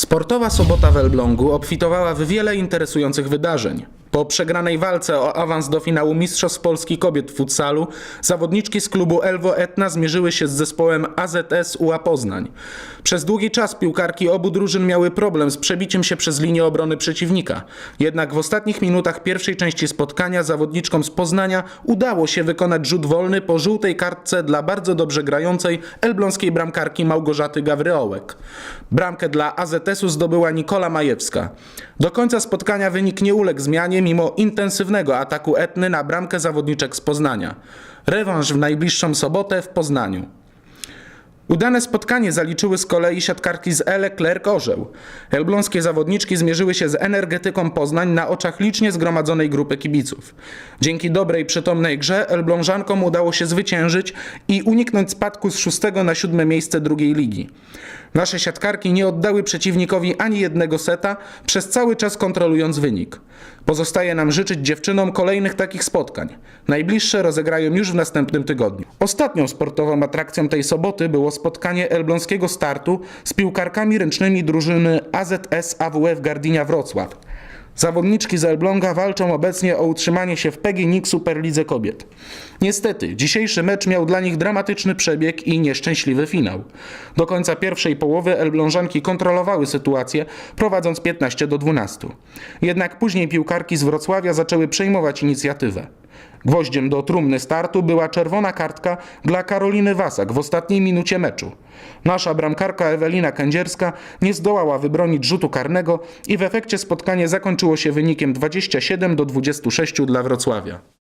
Sportowa sobota w Elblągu obfitowała w wiele interesujących wydarzeń. Po przegranej walce o awans do finału Mistrzostw Polski Kobiet w futsalu, zawodniczki z klubu Elwo Etna zmierzyły się z zespołem AZS UA Poznań. Przez długi czas piłkarki obu drużyn miały problem z przebiciem się przez linię obrony przeciwnika. Jednak w ostatnich minutach pierwszej części spotkania zawodniczkom z Poznania udało się wykonać rzut wolny po żółtej kartce dla bardzo dobrze grającej elbląskiej bramkarki Małgorzaty Gawryołek. Bramkę dla AZS-u zdobyła Nikola Majewska. Do końca spotkania wynik nie uległ zmianie mimo intensywnego ataku Etny na bramkę zawodniczek z Poznania. Rewanż w najbliższą sobotę w Poznaniu. Udane spotkanie zaliczyły z kolei siatkarki z Ele Klerk Orzeł. Elbląskie zawodniczki zmierzyły się z energetyką Poznań na oczach licznie zgromadzonej grupy kibiców. Dzięki dobrej, przytomnej grze Elblążankom udało się zwyciężyć i uniknąć spadku z szóstego na siódme miejsce drugiej ligi. Nasze siatkarki nie oddały przeciwnikowi ani jednego seta, przez cały czas kontrolując wynik. Pozostaje nam życzyć dziewczynom kolejnych takich spotkań. Najbliższe rozegrają już w następnym tygodniu. Ostatnią sportową atrakcją tej soboty było spotkanie elbląskiego startu z piłkarkami ręcznymi drużyny AZS AWF Gardinia Wrocław. Zawodniczki z Elbląga walczą obecnie o utrzymanie się w PGNiG Superlidze Kobiet. Niestety, dzisiejszy mecz miał dla nich dramatyczny przebieg i nieszczęśliwy finał. Do końca pierwszej połowy Elblążanki kontrolowały sytuację, prowadząc 15 do 12. Jednak później piłkarki z Wrocławia zaczęły przejmować inicjatywę. Gwoździem do trumny startu była czerwona kartka dla Karoliny Wasak w ostatniej minucie meczu. Nasza bramkarka Ewelina Kędzierska nie zdołała wybronić rzutu karnego i w efekcie spotkanie zakończyło się wynikiem 27 do 26 dla Wrocławia.